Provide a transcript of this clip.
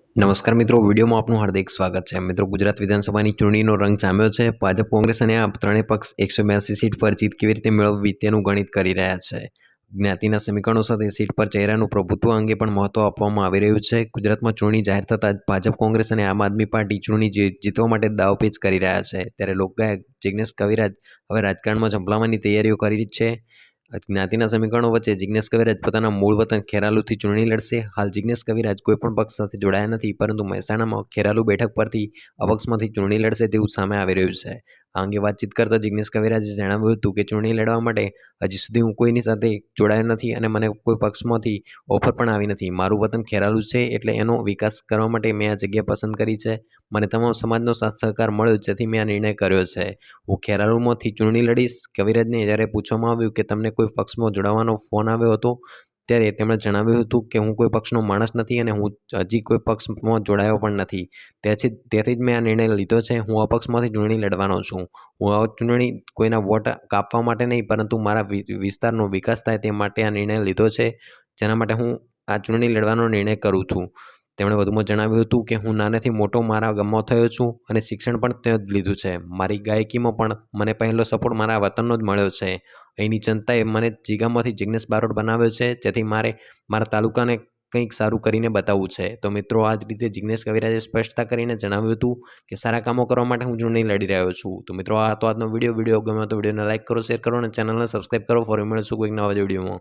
નમસ્કાર મિત્રો, વિડીયોમાં આપનું હાર્દિક સ્વાગત છે. મિત્રો, ગુજરાત વિધાનસભાની ચૂંટણીનો રંગ જામ્યો છે. ભાજપ, કોંગ્રેસ અને આપ ત્રણેય પક્ષ એકસો બ્યાસી સીટ પર જીત કેવી રીતે મેળવવી તેનું ગણિત કરી રહ્યા છે. જ્ઞાતિના સમીકરણો સાથે સીટ પર ચહેરાનું પ્રભુત્વ અંગે પણ મહત્વ આપવામાં આવી રહ્યું છે. ગુજરાતમાં ચૂંટણી જાહેર થતાં ભાજપ, કોંગ્રેસ અને આમ આદમી પાર્ટી ચૂંટણી જીતવા માટે દાવપેચ કરી રહ્યા છે. ત્યારે લોકગાયક જિગ્નેશ કવિરાજ હવે રાજકારણમાં ઝંપલાવવાની તૈયારીઓ કરી છે. જ્ઞાતિના સમીકરણો વચ્ચે જિગ્નેશ કવિરાજ પોતાના મૂળ વતન ખેરાલુથી ચૂંટણી લડશે. હાલ જિગ્નેશ કવિરાજ કોઈપણ પક્ષ સાથે જોડાયા નથી, પરંતુ મહેસાણામાં ખેરાલુ બેઠક પરથી અપક્ષમાંથી ચૂંટણી લડશે તેવું સામે આવી રહ્યું છે. આ અંગે વાતચીત કરતા જિગ્નેશ કવિરાજે જણાવ્યું હતું કે ચૂંટણી લડવા માટે હજી સુધી હું કોઈની સાથે જોડાયો નથી અને મને કોઈ પક્ષમાંથી ઓફર પણ આવી નથી. મારું વતન ખેરાલુ છે એટલે એનો વિકાસ કરવા માટે મેં આ જગ્યા પસંદ કરી છે. મને તમામ સમાજનો સાથ સહકાર મળ્યો જેથી મેં આ નિર્ણય કર્યો છે. હું ખેરાલુમાંથી ચૂંટણી લડીશ. કવિરાજને જ્યારે પૂછવામાં આવ્યું કે તમને કોઈ પક્ષમાં જોડાવાનો ફોન આવ્યો હતો ત્યારે તેમણે જણાવ્યું હતું કે હું કોઈ પક્ષનો માણસ નથી અને હું હજી કોઈ પક્ષમાં જોડાયો પણ નથી. તેથી તેથી જ મેં આ નિર્ણય લીધો છે. હું અપક્ષમાંથી ચૂંટણી લડવાનો છું. હું આ ચૂંટણી કોઈના વોટ કાપવા માટે નહીં, પરંતુ મારા વિસ્તારનો વિકાસ થાય તે માટે આ નિર્ણય લીધો છે. જેના માટે હું આ ચૂંટણી લડવાનો નિર્ણય કરું છું. તેમણે વધુમાં જણાવ્યું હતું કે હું નાનેથી મોટો મારા ગામમાં થયો છું અને શિક્ષણ પણ ત્યાં જ લીધું છે. મારી ગાયકીમાં પણ મને પહેલો સપોર્ટ મારા વતનનો જ મળ્યો છે. અહીંની જનતાએ મને જીગામાંથી જિગ્નેશ બારોટ બનાવ્યો છે. જેથી મારે મારા તાલુકાને કંઈક સારું કરીને બતાવવું છે. તો મિત્રો, આ જ રીતે જિગ્નેશ કવિરાજે સ્પષ્ટતા કરીને જણાવ્યું હતું કે સારા કામો કરવા માટે હું ચૂંટણી લડી રહ્યો છું. તો મિત્રો, આ તો આજનો વીડિયો. વીડિયો ગમે તો વિડીયોને લાઈક કરો, શેર કરો અને ચેનલને સબસ્ક્રાઈબ કરો. ફરી મળીશું કોઈક નવા વિડીયોમાં.